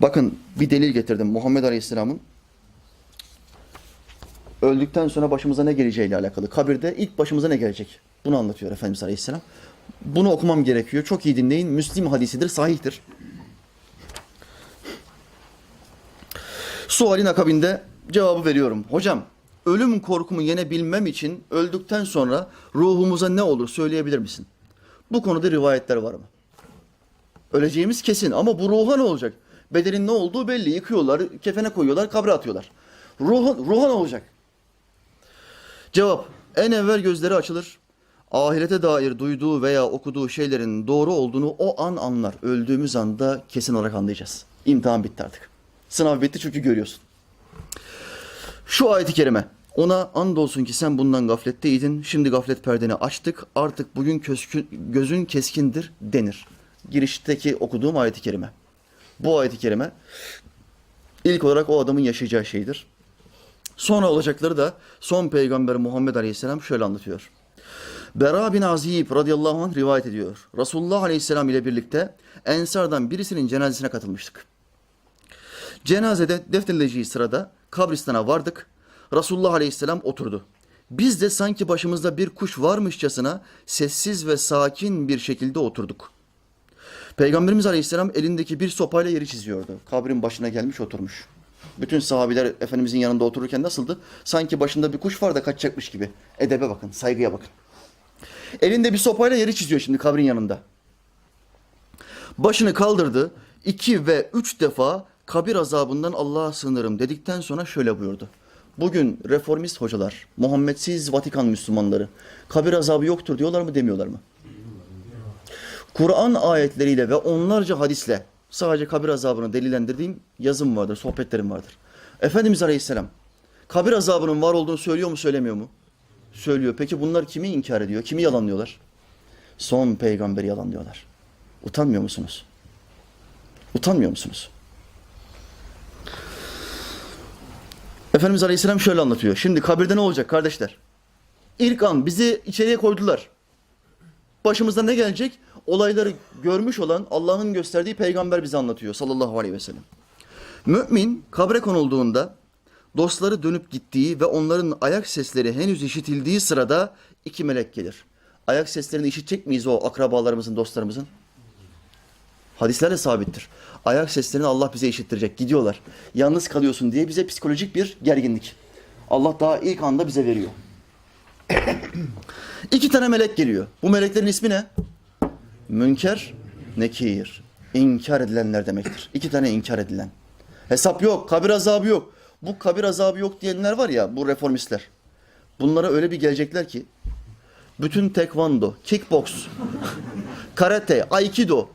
Bakın bir delil getirdim Muhammed Aleyhisselam'ın öldükten sonra başımıza ne geleceğiyle alakalı. Kabirde ilk başımıza ne gelecek? Bunu anlatıyor Efendimiz Aleyhisselam. Bunu okumam gerekiyor. Çok iyi dinleyin. Müslim hadisidir, sahihtir. Sualin akabinde cevabı veriyorum. Hocam, ölüm korkumu yenebilmem için öldükten sonra ruhumuza ne olur söyleyebilir misin? Bu konuda rivayetler var mı? Öleceğimiz kesin ama bu ruha ne olacak? Bedenin ne olduğu belli. Yıkıyorlar, kefene koyuyorlar, kabre atıyorlar. Ruha, ruha olacak? Cevap. En evvel gözleri açılır. Ahirete dair duyduğu veya okuduğu şeylerin doğru olduğunu o an anlar. Öldüğümüz anda kesin olarak anlayacağız. İmtihan bitti artık. Sınav bitti çünkü görüyorsun. Şu ayeti kerime. Ona andolsun ki sen bundan gafletteydin. Şimdi gaflet perdeni açtık. Artık bugün köskün, gözün keskindir denir. Girişteki okuduğum ayeti kerime. Bu ayeti kerime ilk olarak o adamın yaşayacağı şeydir. Sonra olacakları da son peygamber Muhammed Aleyhisselam şöyle anlatıyor. Bera bin Azib radıyallahu anh rivayet ediyor. Resulullah Aleyhisselam ile birlikte Ensardan birisinin cenazesine katılmıştık. Cenazede defnedileceği sırada kabristana vardık. Resulullah Aleyhisselam oturdu. Biz de sanki başımızda bir kuş varmışçasına sessiz ve sakin bir şekilde oturduk. Peygamberimiz Aleyhisselam elindeki bir sopayla yeri çiziyordu. Kabrin başına gelmiş oturmuş. Bütün sahabiler Efendimizin yanında otururken nasıldı? Sanki başında bir kuş var da kaçacakmış gibi. Edebe bakın, saygıya bakın. Elinde bir sopayla yeri çiziyor şimdi kabrin yanında. Başını kaldırdı. iki ve üç defa kabir azabından Allah'a sığınırım dedikten sonra şöyle buyurdu. Bugün reformist hocalar, Muhammedsiz Vatikan Müslümanları kabir azabı yoktur diyorlar mı demiyorlar mı? Kur'an ayetleriyle ve onlarca hadisle sadece kabir azabını delillendirdiğim yazım vardır, sohbetlerim vardır. Efendimiz Aleyhisselam kabir azabının var olduğunu söylüyor mu söylemiyor mu? Söylüyor. Peki bunlar kimi inkar ediyor? Kimi yalanlıyorlar? Son peygamberi yalanlıyorlar. Utanmıyor musunuz? Utanmıyor musunuz? Efendimiz Aleyhisselam şöyle anlatıyor. Şimdi kabirde ne olacak kardeşler? İlk an bizi içeriye koydular. Başımıza ne gelecek? Olayları görmüş olan Allah'ın gösterdiği peygamber bize anlatıyor sallallahu aleyhi ve sellem. Mümin kabre konulduğunda dostları dönüp gittiği ve onların ayak sesleri henüz işitildiği sırada iki melek gelir. Ayak seslerini işitecek miyiz o akrabalarımızın, dostlarımızın? Hadislerle sabittir. Ayak seslerini Allah bize işittirecek. Gidiyorlar. Yalnız kalıyorsun diye bize psikolojik bir gerginlik. Allah daha ilk anda bize veriyor. İki tane melek geliyor. Bu meleklerin ismi ne? Münker, nekir. İnkar edilenler demektir. İki tane inkar edilen. Hesap yok, kabir azabı yok. Bu kabir azabı yok diyenler var ya, bu reformistler. Bunlara öyle bir gelecekler ki, bütün tekvando, kickbox, karate, aikido,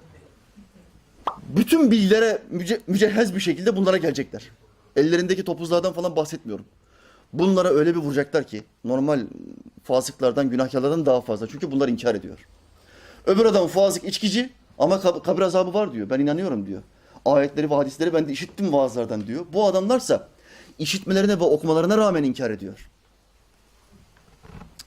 bütün bilgilere müce, mücehhez bir şekilde bunlara gelecekler. Ellerindeki topuzlardan falan bahsetmiyorum. Bunlara öyle bir vuracaklar ki normal fasıklardan, günahkarlardan daha fazla. Çünkü bunlar inkar ediyor. Öbür adam fasık, içkici ama kab- kabir azabı var diyor. Ben inanıyorum diyor. Ayetleri ve hadisleri ben de işittim vaazlardan diyor. Bu adamlarsa işitmelerine ve okumalarına rağmen inkar ediyor.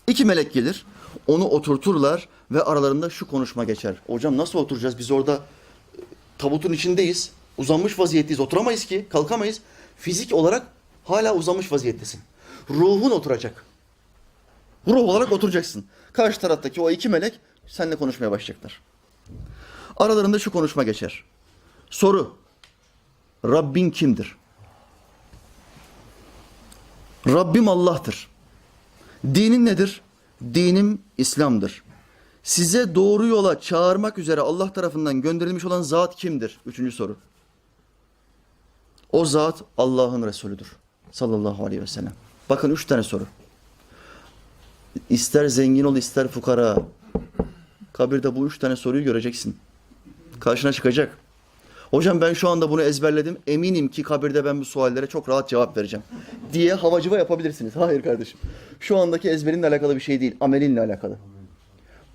İki melek gelir, onu oturturlar ve aralarında şu konuşma geçer. Hocam nasıl oturacağız? Biz orada e, tabutun içindeyiz. Uzanmış vaziyetteyiz. Oturamayız ki, kalkamayız. Fizik olarak hala uzanmış vaziyettesin. Ruhun oturacak. Ruh olarak oturacaksın. Karşı taraftaki o iki melek seninle konuşmaya başlayacaklar. Aralarında şu konuşma geçer. Soru. Rabbin kimdir? Rabbim Allah'tır. Dinin nedir? Dinim İslam'dır. Size doğru yola çağırmak üzere Allah tarafından gönderilmiş olan zat kimdir? Üçüncü soru. O zat Allah'ın Resulüdür. Sallallahu aleyhi ve sellem. Bakın üç tane soru. İster zengin ol ister fukara. Kabirde bu üç tane soruyu göreceksin. Karşına çıkacak. Hocam ben şu anda bunu ezberledim. Eminim ki kabirde ben bu suallere çok rahat cevap vereceğim. Diye havacıva yapabilirsiniz. Hayır kardeşim. Şu andaki ezberinle alakalı bir şey değil. Amelinle alakalı.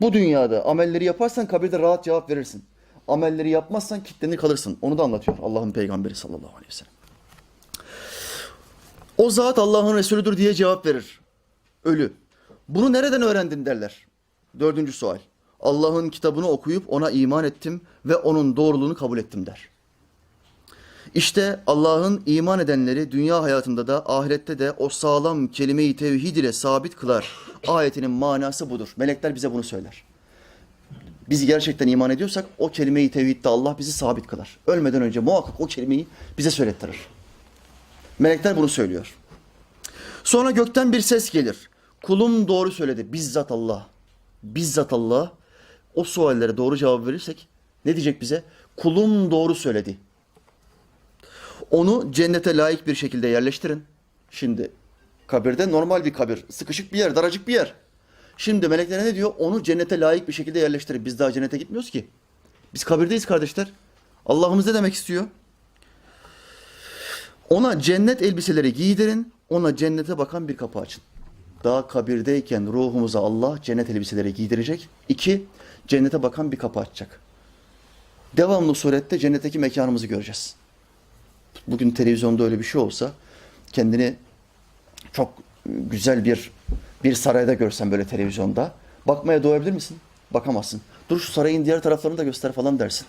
Bu dünyada amelleri yaparsan kabirde rahat cevap verirsin. Amelleri yapmazsan kitlenir kalırsın. Onu da anlatıyor Allah'ın peygamberi sallallahu aleyhi ve sellem. O zat Allah'ın Resulüdür diye cevap verir. Ölü. Bunu nereden öğrendin derler. Dördüncü sual. Allah'ın kitabını okuyup ona iman ettim ve onun doğruluğunu kabul ettim der. İşte Allah'ın iman edenleri dünya hayatında da ahirette de o sağlam kelime-i tevhid ile sabit kılar. Ayetinin manası budur. Melekler bize bunu söyler. Biz gerçekten iman ediyorsak o kelime-i tevhidde Allah bizi sabit kılar. Ölmeden önce muhakkak o kelimeyi bize söylettirir. Melekler bunu söylüyor. Sonra gökten bir ses gelir. Kulum doğru söyledi. Bizzat Allah. Bizzat Allah. O suallere doğru cevap verirsek ne diyecek bize? Kulum doğru söyledi. Onu cennete layık bir şekilde yerleştirin. Şimdi kabirde normal bir kabir. Sıkışık bir yer, daracık bir yer. Şimdi melekler ne diyor? Onu cennete layık bir şekilde yerleştirin. Biz daha cennete gitmiyoruz ki. Biz kabirdeyiz kardeşler. Allah'ımız ne demek istiyor? Ona cennet elbiseleri giydirin. Ona cennete bakan bir kapı açın. Daha kabirdeyken ruhumuza Allah cennet elbiseleri giydirecek. İki, cennete bakan bir kapı açacak. Devamlı surette cennetteki mekanımızı göreceğiz. Bugün televizyonda öyle bir şey olsa kendini çok güzel bir bir sarayda görsen böyle televizyonda bakmaya doyabilir misin? Bakamazsın. Dur şu sarayın diğer taraflarını da göster falan dersin.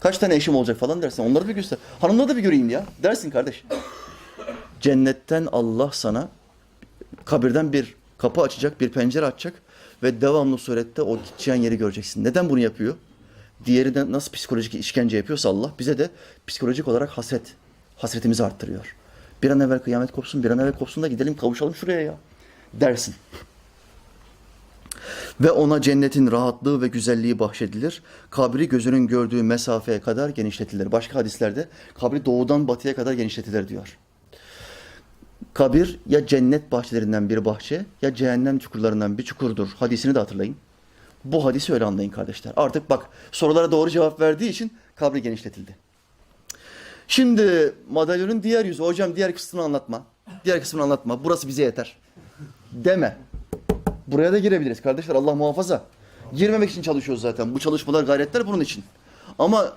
Kaç tane eşim olacak falan dersin. Onları bir göster. Hanımları da bir göreyim ya dersin kardeş. Cennetten Allah sana kabirden bir kapı açacak, bir pencere açacak ve devamlı surette o gideceğin yeri göreceksin. Neden bunu yapıyor? Diğeri de nasıl psikolojik işkence yapıyorsa Allah bize de psikolojik olarak hasret, hasretimizi arttırıyor. Bir an evvel kıyamet kopsun, bir an evvel kopsun da gidelim kavuşalım şuraya ya dersin. Ve ona cennetin rahatlığı ve güzelliği bahşedilir. Kabri gözünün gördüğü mesafeye kadar genişletilir. Başka hadislerde kabri doğudan batıya kadar genişletilir diyor. Kabir ya cennet bahçelerinden bir bahçe ya cehennem çukurlarından bir çukurdur. Hadisini de hatırlayın. Bu hadisi öyle anlayın kardeşler. Artık bak sorulara doğru cevap verdiği için kabri genişletildi. Şimdi madalyonun diğer yüzü. Hocam diğer kısmını anlatma. Diğer kısmını anlatma. Burası bize yeter. Deme. Buraya da girebiliriz kardeşler. Allah muhafaza. Girmemek için çalışıyoruz zaten. Bu çalışmalar, gayretler bunun için. Ama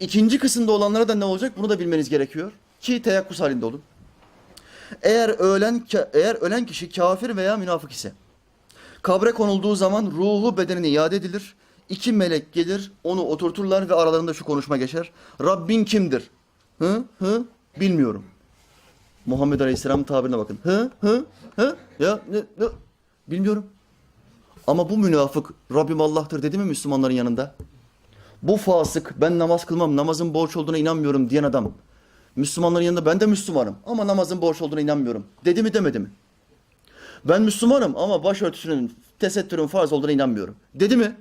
ikinci kısımda olanlara da ne olacak? Bunu da bilmeniz gerekiyor. Ki teyakkuz halinde olun. Eğer ölen eğer ölen kişi kafir veya münafık ise kabre konulduğu zaman ruhu bedenine iade edilir. İki melek gelir, onu oturturlar ve aralarında şu konuşma geçer. Rabbin kimdir? Hı? Hı? Bilmiyorum. Muhammed Aleyhisselam tabirine bakın. Hı? Hı? Hı? Ya ne? ne? Bilmiyorum. Ama bu münafık Rabbim Allah'tır dedi mi Müslümanların yanında? Bu fasık ben namaz kılmam, namazın borç olduğuna inanmıyorum diyen adam. Müslümanların yanında ben de Müslümanım ama namazın borç olduğuna inanmıyorum. Dedi mi demedi mi? Ben Müslümanım ama başörtüsünün, tesettürün farz olduğuna inanmıyorum. Dedi mi?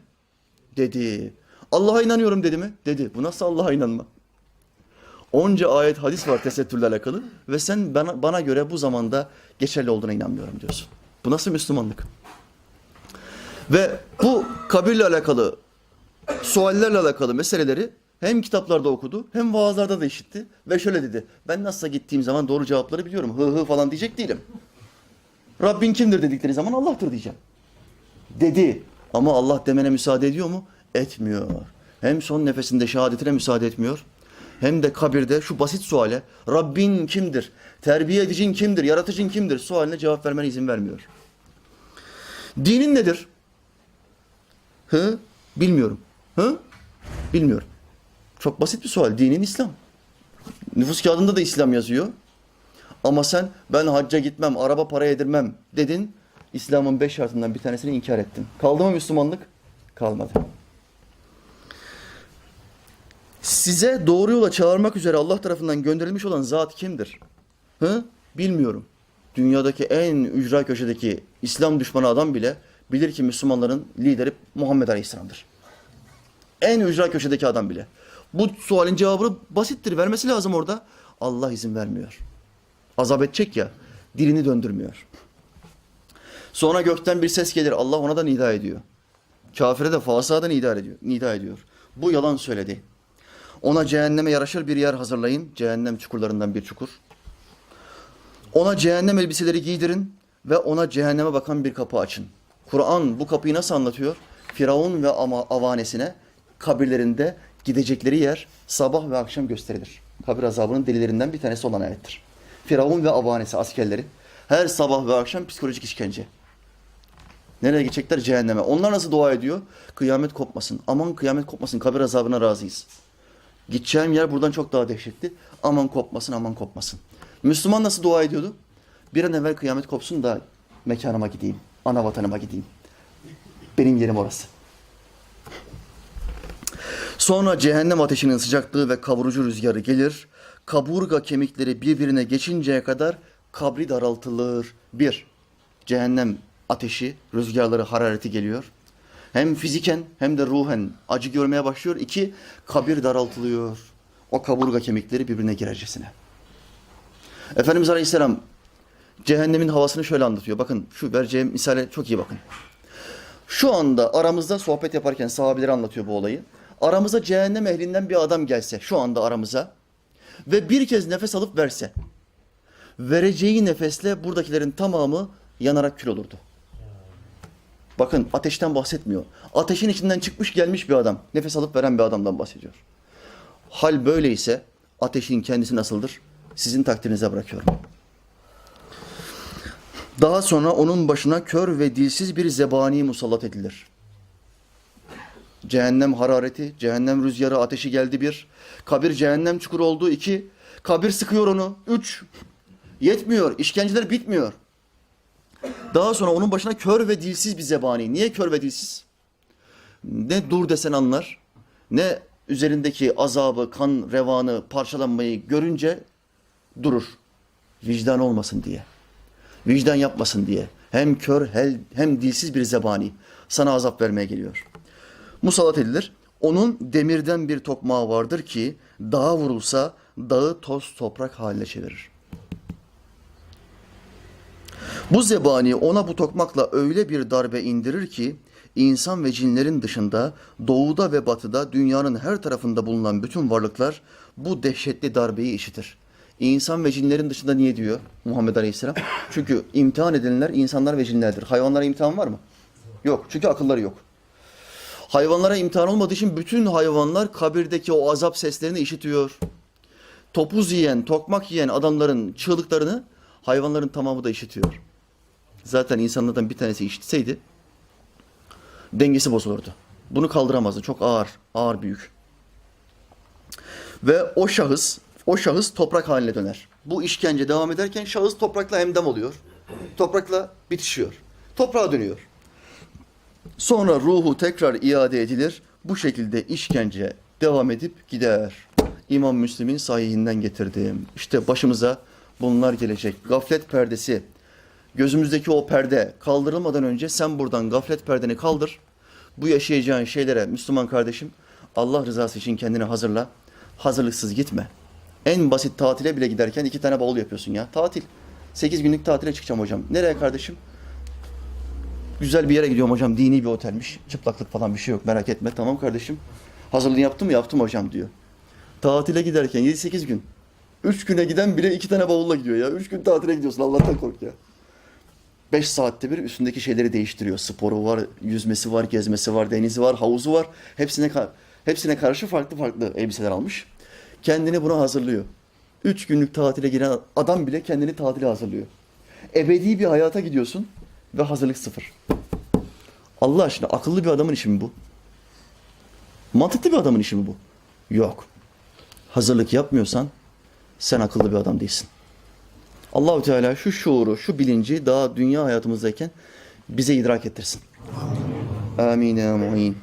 Dedi. Allah'a inanıyorum dedi mi? Dedi. Bu nasıl Allah'a inanma? Onca ayet hadis var tesettürle alakalı ve sen bana, bana göre bu zamanda geçerli olduğuna inanmıyorum diyorsun. Bu nasıl Müslümanlık? Ve bu kabirle alakalı, suallerle alakalı meseleleri hem kitaplarda okudu hem vaazlarda da işitti. Ve şöyle dedi, ben nasılsa gittiğim zaman doğru cevapları biliyorum. Hı hı falan diyecek değilim. Rabbin kimdir dedikleri zaman Allah'tır diyeceğim. Dedi. Ama Allah demene müsaade ediyor mu? Etmiyor. Hem son nefesinde şehadetine müsaade etmiyor. Hem de kabirde şu basit suale Rabbin kimdir? Terbiye edicin kimdir? Yaratıcın kimdir? Sualine cevap vermene izin vermiyor. Dinin nedir? Hı? Bilmiyorum. Hı? Bilmiyorum. Çok basit bir sual. Dinin İslam. Nüfus kağıdında da İslam yazıyor. Ama sen ben hacca gitmem, araba para yedirmem dedin. İslam'ın beş şartından bir tanesini inkar ettin. Kaldı mı Müslümanlık? Kalmadı. Size doğru yola çağırmak üzere Allah tarafından gönderilmiş olan zat kimdir? Hı? Bilmiyorum. Dünyadaki en ücra köşedeki İslam düşmanı adam bile bilir ki Müslümanların lideri Muhammed Aleyhisselam'dır. En ücra köşedeki adam bile. Bu sualin cevabını basittir. Vermesi lazım orada. Allah izin vermiyor. Azap edecek ya. Dilini döndürmüyor. Sonra gökten bir ses gelir. Allah ona da nida ediyor. Kafire de fasığa da nida ediyor. Nida ediyor. Bu yalan söyledi. Ona cehenneme yaraşır bir yer hazırlayın. Cehennem çukurlarından bir çukur. Ona cehennem elbiseleri giydirin ve ona cehenneme bakan bir kapı açın. Kur'an bu kapıyı nasıl anlatıyor? Firavun ve avanesine kabirlerinde gidecekleri yer sabah ve akşam gösterilir. Kabir azabının delilerinden bir tanesi olan ayettir. Firavun ve avanesi askerleri her sabah ve akşam psikolojik işkence. Nereye gidecekler? Cehenneme. Onlar nasıl dua ediyor? Kıyamet kopmasın. Aman kıyamet kopmasın. Kabir azabına razıyız. Gideceğim yer buradan çok daha dehşetli. Aman kopmasın, aman kopmasın. Müslüman nasıl dua ediyordu? Bir an evvel kıyamet kopsun da mekanıma gideyim. Ana vatanıma gideyim. Benim yerim orası. Sonra cehennem ateşinin sıcaklığı ve kavurucu rüzgarı gelir. Kaburga kemikleri birbirine geçinceye kadar kabri daraltılır. Bir, cehennem ateşi, rüzgarları, harareti geliyor. Hem fiziken hem de ruhen acı görmeye başlıyor. İki, kabir daraltılıyor. O kaburga kemikleri birbirine girercesine. Efendimiz Aleyhisselam cehennemin havasını şöyle anlatıyor. Bakın şu vereceğim misale çok iyi bakın. Şu anda aramızda sohbet yaparken sahabeleri anlatıyor bu olayı. Aramıza cehennem ehlinden bir adam gelse şu anda aramıza ve bir kez nefes alıp verse vereceği nefesle buradakilerin tamamı yanarak kül olurdu. Bakın ateşten bahsetmiyor. Ateşin içinden çıkmış gelmiş bir adam. Nefes alıp veren bir adamdan bahsediyor. Hal böyleyse ateşin kendisi nasıldır? Sizin takdirinize bırakıyorum. Daha sonra onun başına kör ve dilsiz bir zebani musallat edilir. Cehennem harareti, cehennem rüzgarı, ateşi geldi bir. Kabir cehennem çukuru oldu iki. Kabir sıkıyor onu üç. Yetmiyor, işkenceler bitmiyor. Daha sonra onun başına kör ve dilsiz bir zebani. Niye kör ve dilsiz? Ne dur desen anlar, ne üzerindeki azabı, kan revanı, parçalanmayı görünce durur. Vicdan olmasın diye. Vicdan yapmasın diye. Hem kör hem dilsiz bir zebani sana azap vermeye geliyor. Musallat edilir. Onun demirden bir tokmağı vardır ki dağa vurulsa dağı toz toprak haline çevirir. Bu zebani ona bu tokmakla öyle bir darbe indirir ki insan ve cinlerin dışında doğuda ve batıda dünyanın her tarafında bulunan bütün varlıklar bu dehşetli darbeyi işitir. İnsan ve cinlerin dışında niye diyor Muhammed Aleyhisselam? Çünkü imtihan edilenler insanlar ve cinlerdir. Hayvanlara imtihan var mı? Yok. Çünkü akılları yok. Hayvanlara imtihan olmadığı için bütün hayvanlar kabirdeki o azap seslerini işitiyor. Topuz yiyen, tokmak yiyen adamların çığlıklarını hayvanların tamamı da işitiyor. Zaten insanlardan bir tanesi işitseydi dengesi bozulurdu. Bunu kaldıramazdı. Çok ağır, ağır büyük. Ve o şahıs, o şahıs toprak haline döner. Bu işkence devam ederken şahıs toprakla hemdem oluyor. Toprakla bitişiyor. Toprağa dönüyor. Sonra ruhu tekrar iade edilir. Bu şekilde işkence devam edip gider. İmam Müslim'in sahihinden getirdim. İşte başımıza bunlar gelecek. Gaflet perdesi. Gözümüzdeki o perde kaldırılmadan önce sen buradan gaflet perdeni kaldır. Bu yaşayacağın şeylere Müslüman kardeşim Allah rızası için kendini hazırla. Hazırlıksız gitme. En basit tatile bile giderken iki tane bavul yapıyorsun ya. Tatil. Sekiz günlük tatile çıkacağım hocam. Nereye kardeşim? Güzel bir yere gidiyorum hocam. Dini bir otelmiş. Çıplaklık falan bir şey yok. Merak etme. Tamam kardeşim. Hazırlığını yaptım mı? Yaptım hocam diyor. Tatile giderken 7-8 gün. 3 güne giden bile iki tane bavulla gidiyor ya. 3 gün tatile gidiyorsun. Allah'tan kork ya. 5 saatte bir üstündeki şeyleri değiştiriyor. Sporu var, yüzmesi var, gezmesi var, denizi var, havuzu var. Hepsine hepsine karşı farklı farklı elbiseler almış. Kendini buna hazırlıyor. 3 günlük tatile giren adam bile kendini tatile hazırlıyor. Ebedi bir hayata gidiyorsun ve hazırlık sıfır. Allah aşkına akıllı bir adamın işi mi bu? Mantıklı bir adamın işi mi bu? Yok. Hazırlık yapmıyorsan sen akıllı bir adam değilsin. Allahu Teala şu şuuru, şu bilinci daha dünya hayatımızdayken bize idrak ettirsin. Amin ya mu'in.